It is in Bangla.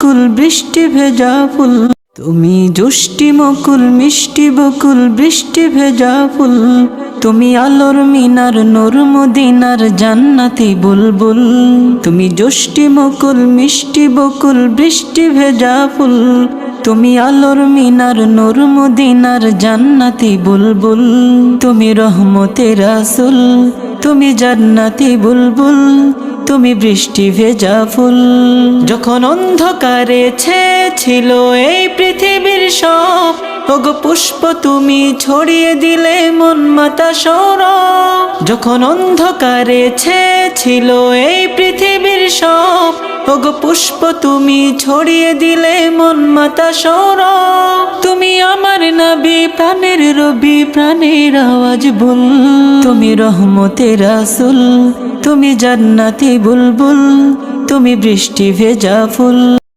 কুল বৃষ্টি ভেজা ফুল। তুমি জুষ্টি মকুল মিষ্টি বকুল, বৃষ্টি ভেজা ফুল। তুমি আলোর মিনার নূর মদিনার জান্নাতি বুলবুল। তুমি জুষ্টি মকুল মিষ্টি বকুল, বৃষ্টি ভেজা ফুল। তুমি আলোর মিনার নূর মদিনার জান্নাতি বুলবুল। তুমি রহমতে রাসুল, তুমি জান্নাতি বুলবুল। তুমি বৃষ্টি ভেজা ফুল। যখন অন্ধকারে ছিল এই পৃথিবীর সব, ওগো পুষ্প তুমি ছড়িয়ে দিলে মন মাতা সৌর যখন অন্ধকারে ছিল এই পৃথিবীর সব, ওগো পুষ্প তুমি ছড়িয়ে দিলে মন মাতা সৌর তুমি আমার নবী প্রাণের রবি, প্রাণের আওয়াজ বল তুমি রহমতে রাসুল, তুমি জান্নাতি বুলবুল। তুমি বৃষ্টি ভেজা ফুল।